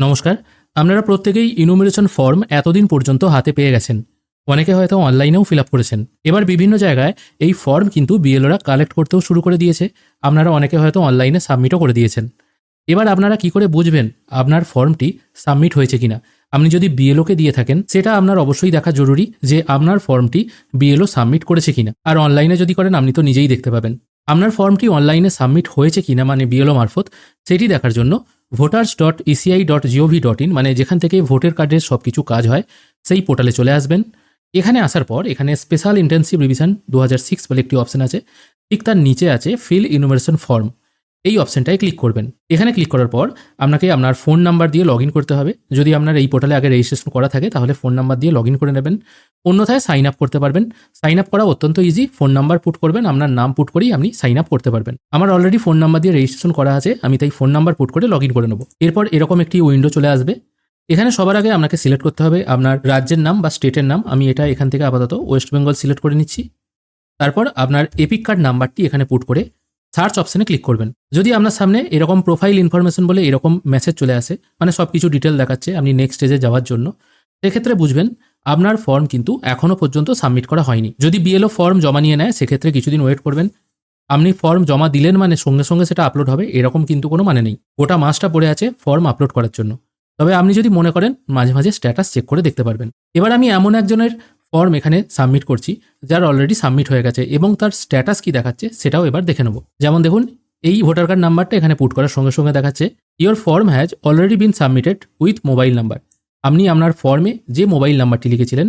নমস্কার, আপনারা প্রত্যেকেই ইনুমিনেশন ফর্ম এতদিন পর্যন্ত হাতে পেয়ে গেছেন। অনেকে হয়তো অনলাইনেও ফিল আপ করেছেন। এবার বিভিন্ন জায়গায় এই ফর্ম কিন্তু বিএলওরা কালেক্ট করতেও শুরু করে দিয়েছে। আপনারা অনেকে হয়তো অনলাইনে সাবমিটও করে দিয়েছেন। এবার আপনারা কি করে বুঝবেন আপনার ফর্মটি সাবমিট হয়েছে কিনা? আপনি যদি বিএলওকে দিয়ে থাকেন, সেটা আপনার অবশ্যই দেখা জরুরি যে আপনার ফর্মটি বিএলও সাবমিট করেছে কিনা। আর অনলাইনে যদি করেন, আপনি তো নিজেই দেখতে পাবেন। আপনার ফর্মটি অনলাইনে সাবমিট হয়েছে কিনা মানে বিএলও মারফত, সেটি দেখার জন্য voters dot ECI dot GOV dot in মানে যেখান থেকে ভোটের কার্ডের সব কিছু কাজ হয়, সেই পোর্টালে চলে আসবেন। এখানে আসার পর এখানে স্পেশাল ইন্টেন্সিভ রিভিশন দু হাজার সিক্স বলে একটি অপশন আছে। ঠিক তার নিচে আছে ফিল ইনোভেশন ফর্ম এই অপশনটায় ক্লিক করবেন। এখানে ক্লিক করার পর আপনাকে আপনার ফোন নাম্বার দিয়ে লগ করতে হবে। যদি আপনার এই পোর্টালে আগে রেজিস্ট্রেশন করা থাকে, তাহলে ফোন নাম্বার দিয়ে লগ করে নেবেন। অন্যথায় সাইন আপ করতে পারবেন। সাইন আপ করা অত্যন্ত ইজি ফোন নাম্বার পুট করবেন, আপনার নাম পুট করেই আপনি সাইন আপ করতে পারবেন। আমার অলরেডি ফোন নাম্বার দিয়ে রেজিস্ট্রেশন করা আছে, আমি তাই ফোন নাম্বার পুট করে লগ করে নেব। এরপর এরকম একটি উইন্ডো চলে আসবে। এখানে সবার আগে আপনাকে সিলেক্ট করতে হবে আপনার রাজ্যের নাম বা স্টেটের নাম। আমি এটা এখান থেকে আপাতত ওয়েস্ট বেঙ্গল সিলেক্ট করে নিচ্ছি। তারপর আপনার এপিক কার্ড নাম্বারটি এখানে পুট করে সার্চ অপশনে ক্লিক করবেন। যদি আপনার সামনে এরকম প্রোফাইল ইনফরমেশন বলে এরকম মেসেজ চলে আসে মানে সব কিছু ডিটেল দেখাচ্ছে আপনি নেক্সট স্টেজে যাওয়ার জন্য, সেক্ষেত্রে বুঝবেন আপনার ফর্ম কিন্তু এখনও পর্যন্ত সাবমিট করা হয়নি। যদি বিএলও ফর্ম জমা নিয়ে নেয়, সেক্ষেত্রে কিছুদিন ওয়েট করবেন। আপনি ফর্ম জমা দিলেন মানে সঙ্গে সঙ্গে সেটা আপলোড হবে, এরকম কিন্তু কোনো মানে নেই। গোটা মাসটা পড়ে আছে ফর্ম আপলোড করার জন্য। তবে আপনি যদি মনে করেন, মাঝে মাঝে স্ট্যাটাস চেক করে দেখতে পারবেন। এবার আমি এমন একজনের ফর্ম এখানে সাবমিট করছি, যার অলরেডি সাবমিট হয়ে গেছে এবং তার স্ট্যাটাস কি দেখাচ্ছে সেটাও এবার দেখে নেব। যেমন দেখুন, এই ভোটার কার্ড নাম্বারটা এখানে পুট করার সঙ্গে সঙ্গে দেখাচ্ছে your form has already been submitted with mobile number আপনি আপনার ফর্মে যে মোবাইল নাম্বারটি লিখেছিলেন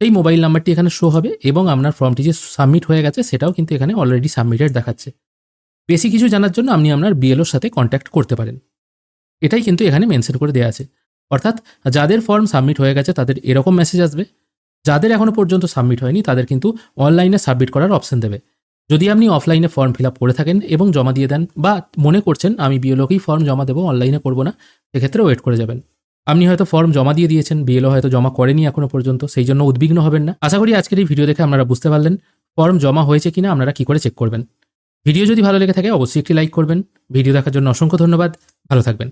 সেই মোবাইল নাম্বারটি এখানে শো হবে এবং আপনার ফর্মটি যে সাবমিট হয়ে গেছে সেটাও কিন্তু এখানে অলরেডি সাবমিটেড দেখাচ্ছে। বেশি কিছু জানার জন্য আপনি আপনার বিএলওর সাথে কন্ট্যাক্ট করতে পারেন। এটাই কিন্তু এখানে মেনশন করে দেওয়া আছে। অর্থাৎ যাদের ফর্ম সাবমিট হয়ে গেছে তাদের এরকম মেসেজ আসবে যাদের এখনও পর্যন্ত সাবমিট হয়নি, তাদের কিন্তু অনলাইনে সাবমিট করার অপশন দেবে। যদি আপনি অফলাইনে ফর্ম ফিল আপ করে থাকেন এবং জমা দিয়ে দেন বা মনে করছেন আমি বিএলওকেই ফর্ম জমা দেবো অনলাইনে করব না সেক্ষেত্রে ওয়েট করে যাবেন। আপনি হয়তো ফর্ম জমা দিয়ে দিয়েছেন বিএলও হয়তো জমা করেনি এখনও পর্যন্ত, সেই জন্য উদ্বিগ্ন হবেন না। আশা করি আজকের এই ভিডিও দেখে আপনারা বুঝতে পারলেন ফর্ম জমা হয়েছে কিনা, আপনারা কি করে চেক করবেন। ভিডিও যদি ভালো লেগে থাকে, অবশ্যই একটি লাইক করবেন। ভিডিও দেখার জন্য অসংখ্য ধন্যবাদ। ভালো থাকবেন।